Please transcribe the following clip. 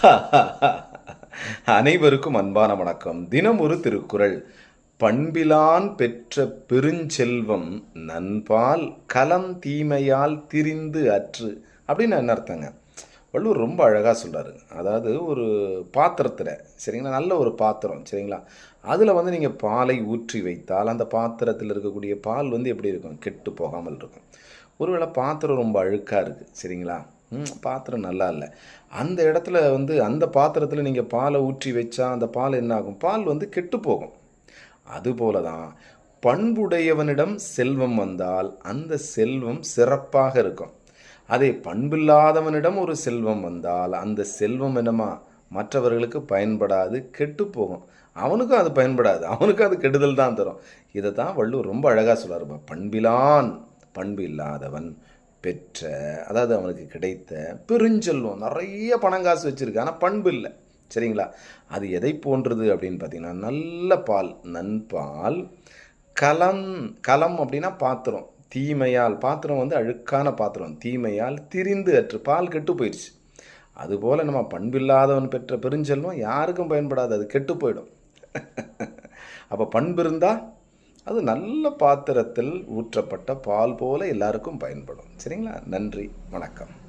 அனைவருக்கும் அன்பான வணக்கம். தினம் ஒரு திருக்குறள். பண்பிலான் பெற்ற பெருஞ்செல்வம் நண்பால் கலம் தீமையால் திரிந்து அற்று. அப்படின்னு என்ன அர்த்தங்க? வள்ளுவர் ரொம்ப அழகாக சொல்கிறாரு அதாவது ஒரு பாத்திரத்தில் சரிங்களா? நல்ல ஒரு பாத்திரம் சரிங்களா? அதில் வந்து நீங்கள் பாலை ஊற்றி வைத்தால் அந்த பாத்திரத்தில் இருக்கக்கூடிய பால் வந்து எப்படி இருக்கும்? கெட்டு போகாமல் இருக்கும். ஒருவேளை பாத்திரம் ரொம்ப அழுக்காக இருக்குது சரிங்களா? பாத்திரம் நல்லா இல்லை. அந்த இடத்துல வந்து அந்த பாத்திரத்தில் நீங்கள் பாலை ஊற்றி வச்சா அந்த பால் என்னாகும்? பால் வந்து கெட்டு போகும். அதுபோல தான் பண்புடையவனிடம் செல்வம் வந்தால் அந்த செல்வம் சிறப்பாக இருக்கும். அதே பண்பில்லாதவனிடம் ஒரு செல்வம் வந்தால் அந்த செல்வம் என்னமா? மற்றவர்களுக்கு பயன்படாது கெட்டு போகும். அவனுக்கும் அது பயன்படாது அவனுக்கும் அது கெடுதல் தான் தரும். இதை தான் வள்ளுவர் ரொம்ப அழகாக சொல்றாருப்பா பண்பிலான் பண்பு இல்லாதவன் பெற்ற அதாவது அவனுக்கு கிடைத்த பெருஞ்செல்வம். நிறைய பணம் காசு ஆனால் பண்பு இல்லை. சரிங்களா? அது எதை போன்றது அப்படின்னு பார்த்தீங்கன்னா நல்ல பால் நன்பால் கலம் கலம் அப்படின்னா பாத்திரம். தீமையால் பாத்திரம் வந்து அழுக்கான பாத்திரம். தீமையால் திரிந்து அற்று பால் கெட்டு போயிடுச்சு. அதுபோல் நம்ம பண்பில்லாதவன் பெற்ற பெருஞ்செல்வம் யாருக்கும் பயன்படாது. அது கெட்டு போயிடும். அப்போ பண்பு இருந்தால் அது நல்ல பாத்திரத்தில் ஊற்றப்பட்ட பால் போல எல்லாருக்கும் பயன்படும். சரிங்களா? நன்றி. வணக்கம்.